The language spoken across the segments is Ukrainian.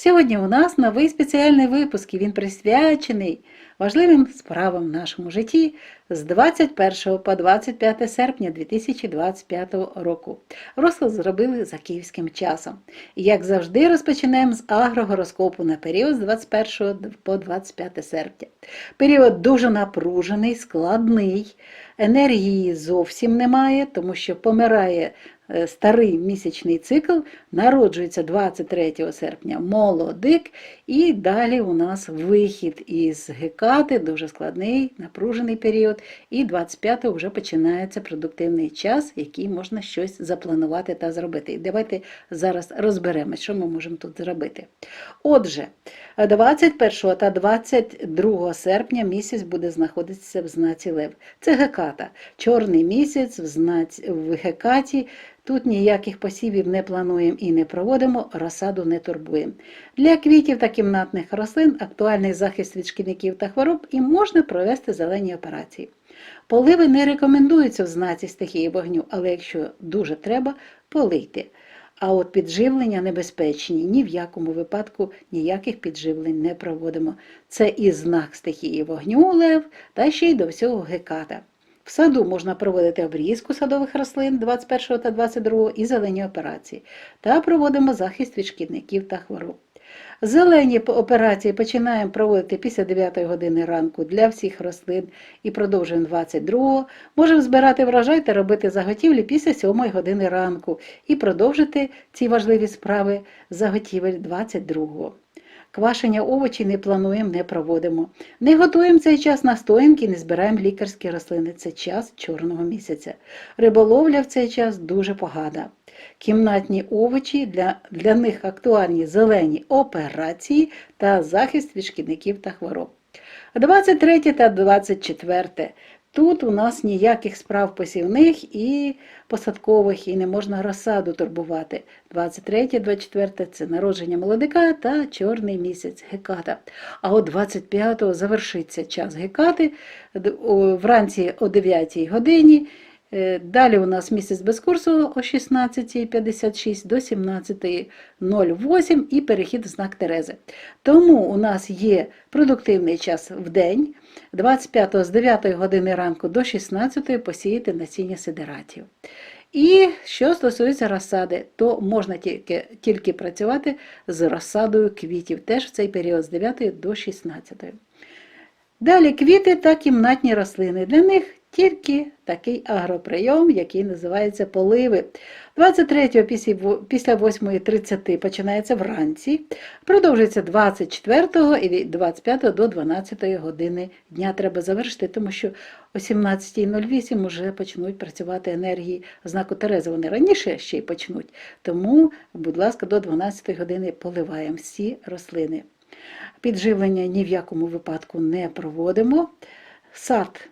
Сьогодні у нас новий спеціальний випуск, і він присвячений важливим справам в нашому житті з 21 по 25 серпня 2025 року. Розклад зробили за київським часом. І як завжди, розпочинаємо з агрогороскопу на період з 21 по 25 серпня. Період дуже напружений, складний, енергії зовсім немає, тому що помирає старий місячний цикл, народжується 23 серпня. Молодик, і далі у нас вихід із Гекати, дуже складний, напружений період, і 25-го вже починається продуктивний час, який можна щось запланувати та зробити. І давайте зараз розберемось, що ми можемо тут зробити. Отже, 21 та 22 серпня місяць буде знаходитися в знаці Лев. Це Геката. Чорний місяць в, знаці, в Гекаті. Тут ніяких посівів не плануємо і не проводимо, розсаду не турбуємо. Для квітів та кімнатних рослин актуальний захист від шкідників та хвороб і можна провести зелені операції. Поливи не рекомендуються в знаці стихії вогню, але якщо дуже треба, полийте. А от підживлення небезпечні, ні в якому випадку ніяких підживлень не проводимо. Це і знак стихії вогню лев та ще й до всього геката. В саду можна проводити обрізку садових рослин 21 та 22 і зелені операції, та проводимо захист від шкідників та хвороб. Зелені операції починаємо проводити після 9 години ранку для всіх рослин і продовжуємо 22. Можемо збирати врожай та робити заготівлі після 7 години ранку і продовжити ці важливі справи заготівель 22. Квашення овочів не плануємо, не проводимо. Не готуємо цей час настоянки, не збираємо лікарські рослини. Це час чорного місяця. Риболовля в цей час дуже погана. Кімнатні овочі для, для них актуальні зелені операції та захист від шкідників та хвороб. 23 та 24. Тут у нас ніяких справ посівних і посадкових, і не можна розсаду турбувати. 23-24 це народження молодика та чорний місяць геката. А от 25-го завершиться час гекати вранці о 9 годині. Е, Далі у нас місяць без курсу о 16.56 до 17.08 і перехід в знак Терези. Тому у нас є продуктивний час в день, 25 з 9 години ранку до 16 посіяти насіння сидератів. І що стосується розсади, то можна тільки, тільки працювати з розсадою квітів, теж в цей період з 9 до 16. Далі квіти та кімнатні рослини. Для них тільки такий агроприйом, який називається поливи. 23 після 8.30 починається вранці, продовжується 24 і 25 до 12 години дня треба завершити, тому що о 17.08 вже почнуть працювати енергії знаку Терези. Вони раніше ще й почнуть. Тому, будь ласка, до 12 години поливаємо всі рослини. Підживлення ні в якому випадку не проводимо. Сад.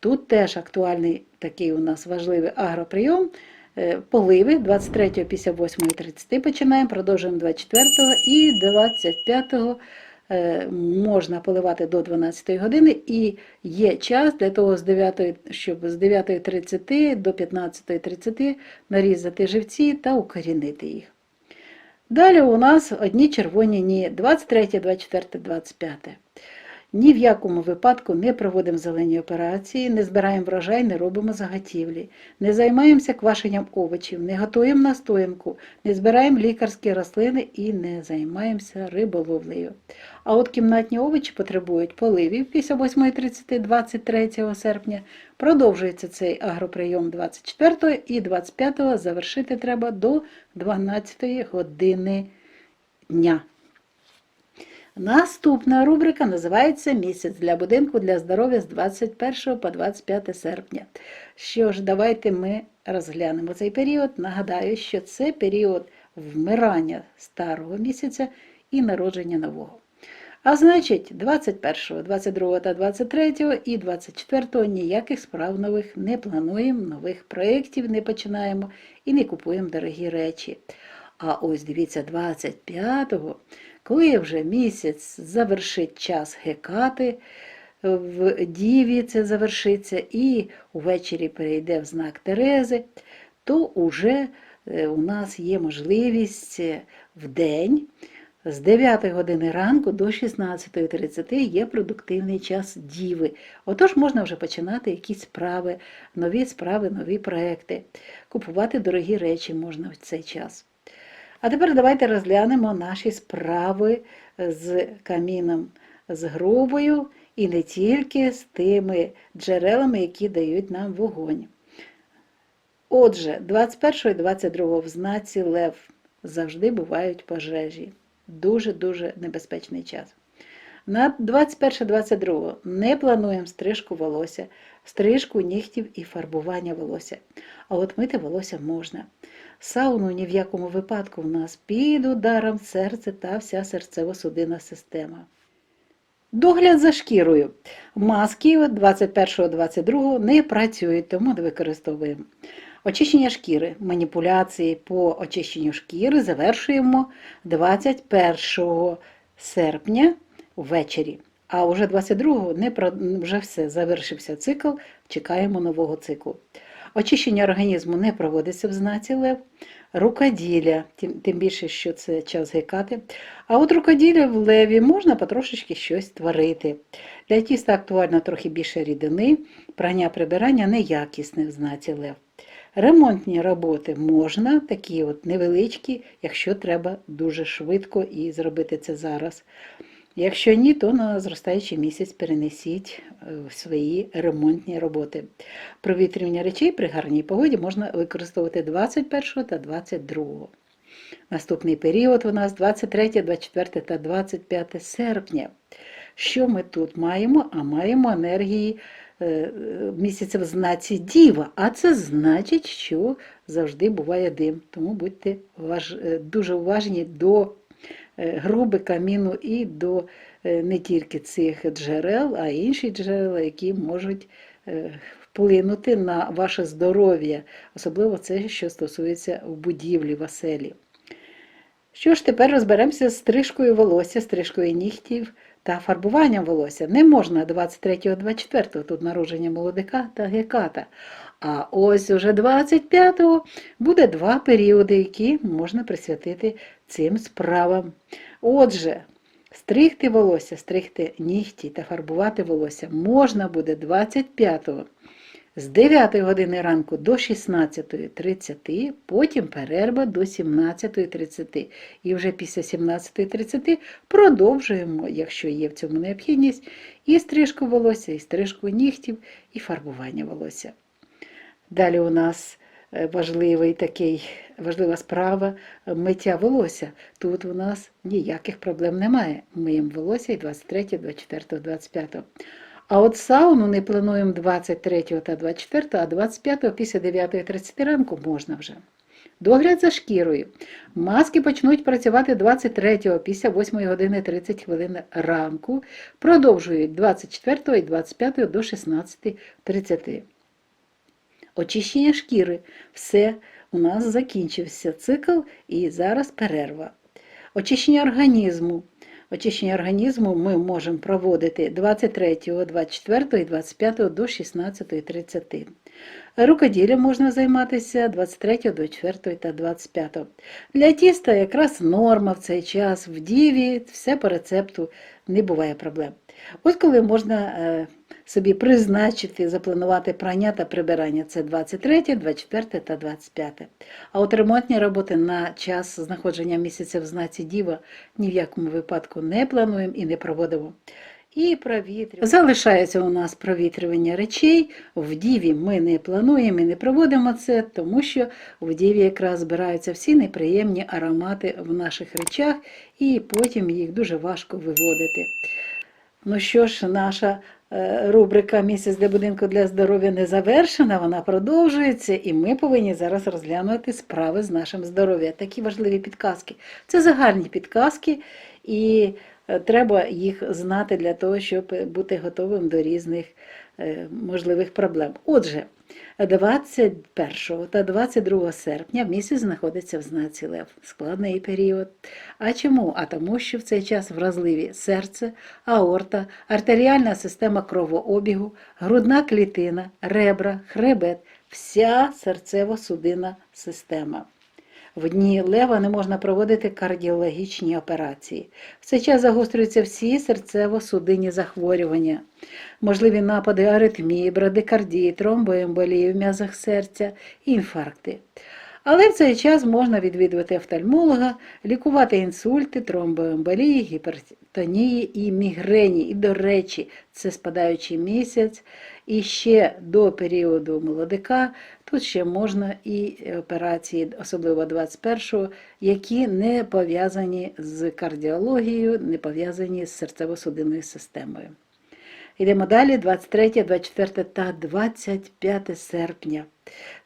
Тут теж актуальний такий у нас важливий агроприйом. Е, Поливи 23 після 8.30 починаємо, продовжуємо 24 і 25 можна поливати до 12 години і є час для того, з 9, щоб з 9.30 до 15.30 нарізати живці та укорінити їх. Далі у нас одні червоні ні 23, 24, 25. Ні в якому випадку не проводимо зелені операції, не збираємо врожай, не робимо заготівлі, не займаємося квашенням овочів, не готуємо настоянку, не збираємо лікарські рослини і не займаємося риболовлею. А от кімнатні овочі потребують поливів після 8.30 23 серпня. Продовжується цей агроприйом 24 і 25 завершити треба до 12 години дня. Наступна рубрика називається Місяць для будинку для здоров'я з 21 по 25 серпня. Що ж, давайте ми розглянемо цей період. Нагадаю, що це період вмирання старого місяця і народження нового. А значить, 21, 22 та 23 і 24 ніяких справ нових не плануємо, нових проєктів не починаємо і не купуємо дорогі речі. А ось дивіться, 25-го, коли вже місяць завершить час гекати, в Діві це завершиться, і увечері перейде в знак Терези, то уже е, у нас є можливість е, в день з 9 години ранку до 16.30 є продуктивний час діви. Отож можна вже починати якісь справи, нові справи, нові проекти. Купувати дорогі речі можна в цей час. А тепер давайте розглянемо наші справи з каміном з грубою і не тільки з тими джерелами, які дають нам вогонь. Отже, 21 і 22 в знаці Лев завжди бувають пожежі. Дуже-дуже небезпечний час. На 21-22 не плануємо стрижку волосся, стрижку нігтів і фарбування волосся. А от мити волосся можна. Сауну ні в якому випадку в нас під ударом серце та вся серцево-судинна система. Догляд за шкірою. Маски 21-22 не працюють, тому не використовуємо. Очищення шкіри. Маніпуляції по очищенню шкіри завершуємо 21 серпня ввечері. А вже 22-го не вже все, завершився цикл, чекаємо нового циклу. Очищення організму не проводиться в знаці лев. Рукоділля, тим, тим більше, що це час гекати. А от рукоділля в леві можна потрошечки щось творити. Для тіста актуально трохи більше рідини, прання прибирання неякісне в знаці лев. Ремонтні роботи можна, такі от невеличкі, якщо треба дуже швидко і зробити це зараз. Якщо ні, то на зростаючий місяць перенесіть е, свої ремонтні роботи. Провітрювання речей при гарній погоді можна використовувати 21 та 22. Наступний період у нас 23, 24 та 25 серпня. Що ми тут маємо? А маємо енергії е, е, місяця в знаці Діва, а це значить, що завжди буває дим. Тому будьте дуже уважні до груби каміну і до е, не тільки цих джерел, а й інші джерела, які можуть е, вплинути на ваше здоров'я, особливо це, що стосується в будівлі в. Що ж, тепер розберемося з стрижкою волосся, стрижкою нігтів та фарбуванням волосся. Не можна 23-24, тут народження молодика та геката. А ось уже 25-го буде два періоди, які можна присвятити цим справам. Отже, стригти волосся, стригти нігті та фарбувати волосся можна буде 25-го з 9 години ранку до 16.30, потім перерва до 17.30. І вже після 17.30 продовжуємо, якщо є в цьому необхідність, і стрижку волосся, і стрижку нігтів, і фарбування волосся. Далі у нас важливий такий, важлива справа е, миття волосся. Тут у нас ніяких проблем немає. Миємо волосся і 23, 24, 25. А от сауну не плануємо 23 та 24, а 25 після 9.30 ранку можна вже. Догляд за шкірою. Маски почнуть працювати 23 після 8 години 30 хвилин ранку. Продовжують 24 і 25 до 16.30. Очищення шкіри. Все, у нас закінчився цикл і зараз перерва. Очищення організму. Очищення організму ми можемо проводити 23, 24 і 25 до 16.30. Рукоділлям можна займатися 23, 24 та 25. Для тіста якраз норма в цей час, в діві, все по рецепту, не буває проблем. От коли можна е, собі призначити, запланувати прання та прибирання, це 23, 24 та 25. А от ремонтні роботи на час знаходження місяця в знаці Діва ні в якому випадку не плануємо і не проводимо. І провітрювання. Залишається у нас провітрювання речей. В Діві ми не плануємо і не проводимо це, тому що в Діві якраз збираються всі неприємні аромати в наших речах, і потім їх дуже важко виводити. Ну що ж, наша рубрика Місяць для будинку для здоров'я не завершена, вона продовжується, і ми повинні зараз розглянути справи з нашим здоров'ям. Такі важливі підказки. Це загальні підказки, і е, треба їх знати для того, щоб бути готовим до різних е, можливих проблем. Отже, 21 та 22 серпня місяць знаходиться в знаці Лев. Складний період. А чому? А тому, що в цей час вразливі серце, аорта, артеріальна система кровообігу, грудна клітина, ребра, хребет, вся серцево-судинна система. В дні лева не можна проводити кардіологічні операції. В цей час загострюються всі серцево-судинні захворювання, можливі напади аритмії, брадикардії, тромбоемболії в м'язах серця, інфаркти. Але в цей час можна відвідувати офтальмолога, лікувати інсульти, тромбоемболії, гіпертонії і мігрені. І, до речі, це спадаючий місяць. І ще до періоду молодика тут ще можна і операції, особливо 21-го, які не пов'язані з кардіологією, не пов'язані з серцево-судинною системою. Йдемо далі, 23, 24 та 25 серпня.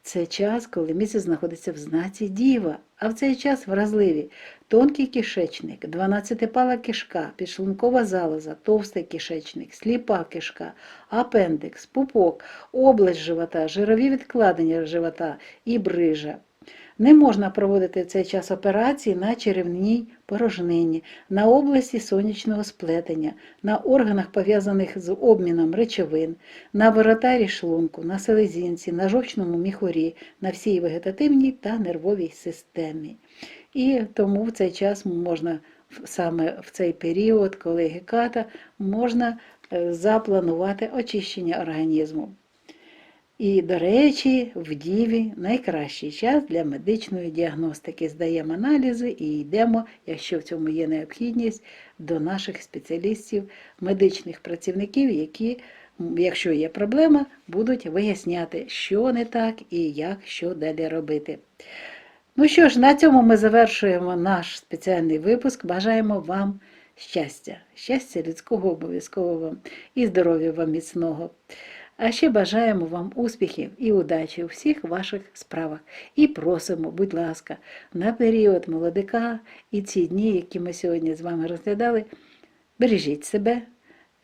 Це час, коли місяць знаходиться в знаці Діва, а в цей час вразливі тонкий кишечник, 12-пала кишка, підшлункова залоза, товстий кишечник, сліпа кишка, апендикс, пупок, область живота, жирові відкладення живота і брижа. Не можна проводити в цей час операції на черевній порожнині, на області сонячного сплетення, на органах, пов'язаних з обміном речовин, на воротарі шлунку, на селезінці, на жовчному міхурі, на всій вегетативній та нервовій системі. І тому в цей час можна саме в цей період, коли геката, можна е, запланувати очищення організму. І, до речі, в Діві найкращий час для медичної діагностики. Здаємо аналізи і йдемо, якщо в цьому є необхідність, до наших спеціалістів, медичних працівників, які, якщо є проблема, будуть виясняти, що не так і як що далі робити. Ну що ж, на цьому ми завершуємо наш спеціальний випуск. Бажаємо вам щастя, щастя людського обов'язково вам і здоров'я вам міцного. А ще бажаємо вам успіхів і удачі у всіх ваших справах. І просимо, будь ласка, на період молодика і ці дні, які ми сьогодні з вами розглядали, бережіть себе,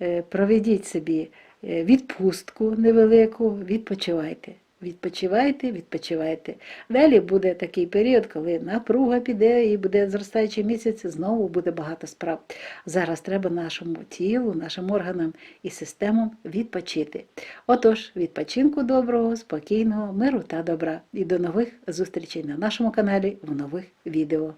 е, проведіть собі е, відпустку невелику, відпочивайте. Відпочивайте, відпочивайте. Далі буде такий період, коли напруга піде і буде зростаючий місяць, знову буде багато справ. Зараз треба нашому тілу, нашим органам і системам відпочити. Отож, відпочинку доброго, спокійного, миру та добра. І до нових зустрічей на нашому каналі в нових відео.